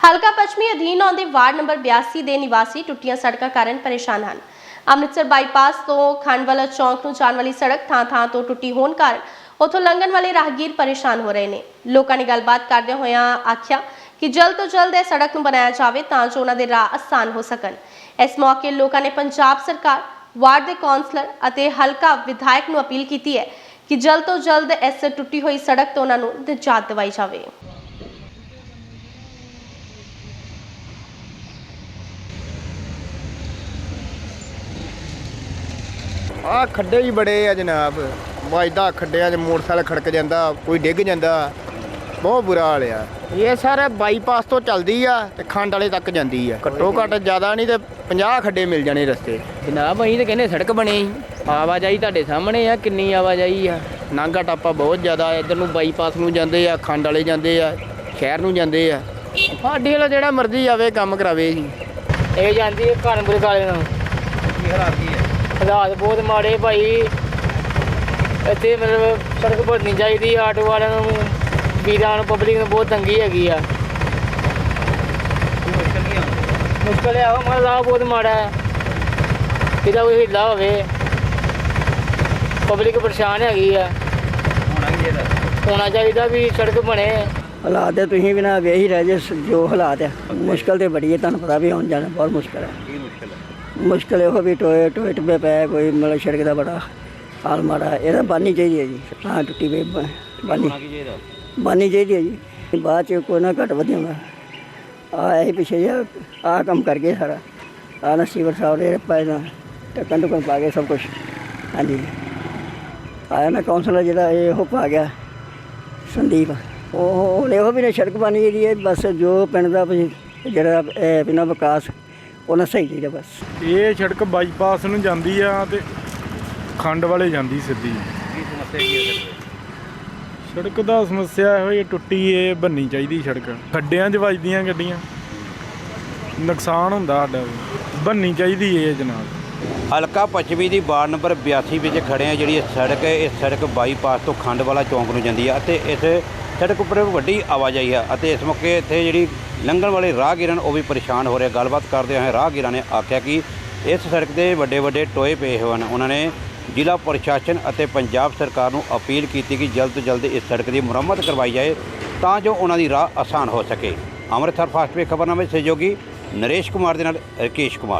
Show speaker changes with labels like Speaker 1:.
Speaker 1: ਹਲਕਾ ਪੱਛਮੀ ਅਧੀਨ ਆਉਂਦੇ ਵਾਰਡ ਨੰਬਰ 82 ਦੇ ਨਿਵਾਸੀ ਟੁੱਟੀਆਂ ਸੜਕਾਂ ਕਾਰਨ ਪਰੇਸ਼ਾਨ ਹਨ। ਅੰਮ੍ਰਿਤਸਰ ਬਾਈਪਾਸ ਤੋਂ ਖੰਡਵਾਲਾ ਚੌਂਕ ਨੂੰ ਜਾਣ ਵਾਲੀ ਸੜਕ ਥਾਂ-ਥਾਂ ਤੋਂ ਟੁੱਟੀ ਹੋਣ ਕਾਰਨ ਉੱਥੋਂ ਲੰਘਣ ਵਾਲੇ ਰਾਹਗੀਰ ਪਰੇਸ਼ਾਨ ਹੋ ਰਹੇ ਨੇ। ਲੋਕਾਂ ਨੇ ਗੱਲਬਾਤ ਕਰਦਿਆਂ ਹੋਇਆਂ ਆਖਿਆ ਕਿ ਜਲਦ ਤੋਂ ਜਲਦ ਇਹ ਸੜਕ ਨੂੰ ਬਣਾਇਆ ਜਾਵੇ ਤਾਂ ਜੋ ਉਹਨਾਂ ਦੇ ਰਾਹ ਆਸਾਨ ਹੋ ਸਕਣ। ਇਸ ਮੌਕੇ ਲੋਕਾਂ ਨੇ ਪੰਜਾਬ ਸਰਕਾਰ, ਵਾਰਡ ਦੇ ਕੌਂਸਲਰ ਅਤੇ ਹਲਕਾ ਵਿਧਾਇਕ ਨੂੰ ਅਪੀਲ ਕੀਤੀ ਹੈ ਕਿ ਜਲਦ ਤੋਂ ਜਲਦ ਇਸ ਟੁੱਟੀ ਹੋਈ ਸੜਕ ਤੋਂ ਉਹਨਾਂ ਨੂੰ ਨਿਜਾਤ ਦਿਵਾਈ ਜਾਵੇ।
Speaker 2: ਆ ਖੱਡੇ ਹੀ ਬੜੇ ਆ ਜਨਾਬ। ਵੱਜਦਾ ਖੱਡਿਆਂ 'ਚ ਮੋਟਰਸਾਈਕਲ ਖੜਕ ਜਾਂਦਾ ਕੋਈ ਡਿੱਗ ਜਾਂਦਾ। ਬਹੁਤ ਬੁਰਾ ਹਾਲ ਆ। ਇਹ ਸਰ ਬਾਈਪਾਸ ਤੋਂ ਚੱਲਦੀ ਆ ਤੇ ਖੰਡ ਵਾਲੇ ਤੱਕ ਜਾਂਦੀ ਆ। ਘੱਟੋ ਘੱਟ ਜ਼ਿਆਦਾ ਨਹੀਂ ਤੇ 50 ਖੱਡੇ ਮਿਲ ਜਾਣੇ ਰਸਤੇ।
Speaker 3: ਜਨਾਬ ਅਸੀਂ ਤਾਂ ਕਹਿੰਦੇ ਸੜਕ ਬਣੇ। ਆਵਾਜਾਈ ਤੁਹਾਡੇ ਸਾਹਮਣੇ ਆ ਕਿੰਨੀ ਆਵਾਜਾਈ ਆ?
Speaker 2: ਨਾਂਗਾ ਟਾਪਾ ਬਹੁਤ ਜ਼ਿਆਦਾ ਇੱਧਰ ਨੂੰ ਬਾਈਪਾਸ ਨੂੰ ਜਾਂਦੇ ਆ ਖੰਡ ਵਾਲੇ ਜਾਂਦੇ ਆ ਸ਼ਹਿਰ ਨੂੰ ਜਾਂਦੇ ਆ। ਸਾਡੇ ਵਾਲਾ ਜਿਹੜਾ ਮਰਜ਼ੀ ਆਵੇ ਕੰਮ ਕਰਾਵੇ ਜੀ
Speaker 3: ਇਹ ਜਾਂਦੀ ਹੈ ਕਾਨਪੁਰ ਕਾਲੇ ਨੂੰ।
Speaker 2: ਕੀ ਹਾਲਾਤ
Speaker 3: ਹਾਲਾਤ ਬਹੁਤ ਮਾੜੇ ਭਾਈ। ਇੱਥੇ ਮਤਲਬ ਸੜਕ ਬਣਨੀ ਚਾਹੀਦੀ ਆ, ਆਟੋ ਵਾਲਿਆਂ ਨੂੰ ਵੀਰਾਂ ਨੂੰ ਪਬਲਿਕ ਨੂੰ ਬਹੁਤ ਤੰਗੀ ਹੈਗੀ ਆ। ਮੁਸ਼ਕਲ ਹੈ ਉਹ ਮਤਲਬ ਬਹੁਤ ਮਾੜਾ ਹੈ। ਇਹਦਾ ਕੋਈ ਹਿੱਲਾ ਹੋਵੇ ਪਬਲਿਕ ਪਰੇਸ਼ਾਨ ਹੈਗੀ ਆ। ਹੋਣਾ ਚਾਹੀਦਾ ਵੀ ਸੜਕ ਬਣੇ।
Speaker 4: ਹਾਲਾਤ ਤੇ ਤੁਸੀਂ ਵੀ ਨਾ ਵੇਖ ਹੀ ਰਹੇ ਜੇ ਜੋ ਹਾਲਾਤ ਹੈ ਮੁਸ਼ਕਲ ਤੇ ਬੜੀ ਹੈ ਤੁਹਾਨੂੰ ਪਤਾ ਵੀ ਆਉਣ ਜਾਣਾ ਬਹੁਤ ਮੁਸ਼ਕਲ ਹੈ। ਮੁਸ਼ਕਲ ਇਹੋ ਵੀ ਟੋਏ ਟੋਏ ਟੱਬੇ ਪਏ ਕੋਈ ਮਤਲਬ ਸੜਕ ਦਾ ਬੜਾ ਹਾਲ ਮਾੜਾ। ਇਹਦਾ ਬਾਨੀ ਚਾਹੀਦੀ ਹੈ ਜੀ ਹਾਂ ਟੁੱਟੀ ਪਈ ਬ- ਬਾਨੀ। ਬਾਨੀ ਚਾਹੀਦੀ ਹੈ। ਜੀ। ਬਾਅਦ ਚ ਕੋਈ ਨਾ ਘਟ ਵਧਿਆਗਾ ਆ ਇਹ ਪਿੱਛੇ ਜਿਹਾ ਆ ਕੰਮ ਕਰ ਗਏ ਸਾਰਾ। ਆ ਨਾ ਸੀਵਰ ਸਾਹਿਬ ਦੇ ਪਾਏ ਨਾ ਟੱਕਣ ਟੁਕਣ ਪਾ ਗਏ ਸਭ ਕੁਝ ਹਾਂਜੀ। ਆਇਆ ਨਾ ਕਾਉਂਸਲਰ ਜਿਹੜਾ ਇਹ ਉਹ ਪਾ ਗਿਆ ਸੰਦੀਪ। ਉਹ ਉਹਨੇ ਉਹ ਵੀ ਨੇ ਸੜਕ ਬਣੀ ਜਿਹੜੀ ਹੈ ਬਸ ਜੋ ਪਿੰਡ ਦਾ ਵੀ ਜਿਹੜਾ ਇਹ ਬਿਨਾਂ ਵਿਕਾਸ ਉਹਨਾਂ ਸਹੀ ਚਾਹੀਦਾ ਬਸ।
Speaker 5: ਇਹ ਸੜਕ ਬਾਈਪਾਸ ਨੂੰ ਜਾਂਦੀ ਆ ਤੇ ਖੰਡ ਵਾਲੇ ਜਾਂਦੀ ਸਿੱਧੀ। ਕੀ ਸਮੱਸਿਆ ਕੀ ਹੈ ਸੜਕ ਦਾ? ਸਮੱਸਿਆ ਇਹੋ ਹੀ ਟੁੱਟੀ ਏ ਬੰਨੀ ਚਾਹੀਦੀ ਸੜਕ। ਖੱਡਿਆਂ 'ਚ ਵੱਜਦੀਆਂ ਗੱਡੀਆਂ। ਨੁਕਸਾਨ ਹੁੰਦਾ ਸਾਡਾ ਵੀ। ਬੰਨੀ ਚਾਹੀਦੀ ਏ ਜਨਾਬ
Speaker 6: ਹਲਕਾ ਪੱਛਮੀ ਦੀ ਵਾਰਡ ਨੰਬਰ 82 ਵਿੱਚ ਖੜੇ ਆ ਜਿਹੜੀ ਇਹ ਸੜਕ ਹੈ ਇਹ ਸੜਕ ਬਾਈਪਾਸ ਤੋਂ ਖੰਡ ਵਾਲਾ ਚੌਂਕ ਨੂੰ ਜਾਂਦੀ ਹੈ ਅਤੇ ਇਸ ਸੜਕ ਉੱਪਰ ਵੱਡੀ ਆਵਾਜਾਈ ਹੈ ਅਤੇ ਇਸ ਮੌਕੇ ਇੱਥੇ ਜਿਹੜੀ ਲੰਘਣ ਵਾਲੇ ਰਾਹਗੀਰਾਂ ਨੇ ਉਹ ਵੀ ਪਰੇਸ਼ਾਨ ਹੋ ਰਹੇ ਗੱਲਬਾਤ ਕਰਦੇ ਹੋਏ ਰਾਹਗੀਰਾਂ ਨੇ ਆਖਿਆ ਕਿ ਇਸ ਸੜਕ ਦੇ ਵੱਡੇ ਵੱਡੇ ਟੋਏ ਪਏ ਹੋਏ ਹਨ। ਉਹਨਾਂ ਨੇ ਜ਼ਿਲ੍ਹਾ ਪ੍ਰਸ਼ਾਸਨ ਅਤੇ ਪੰਜਾਬ ਸਰਕਾਰ ਨੂੰ ਅਪੀਲ ਕੀਤੀ ਕਿ ਜਲਦ ਤੋਂ ਜਲਦ ਇਸ ਸੜਕ ਦੀ ਮੁਰੰਮਤ ਕਰਵਾਈ ਜਾਏ ਤਾਂ ਜੋ ਉਹਨਾਂ ਦੀ ਰਾਹ ਆਸਾਨ ਹੋ ਸਕੇ। ਅੰਮ੍ਰਿਤਸਰ ਫਾਸਟ ਵੇ ਖਬਰਨਾਮੇ ਸਹਿਯੋਗੀ ਨਰੇਸ਼ ਕੁਮਾਰ ਦੇ ਨਾਲ ਰਕੇਸ਼ ਕੁਮਾਰ।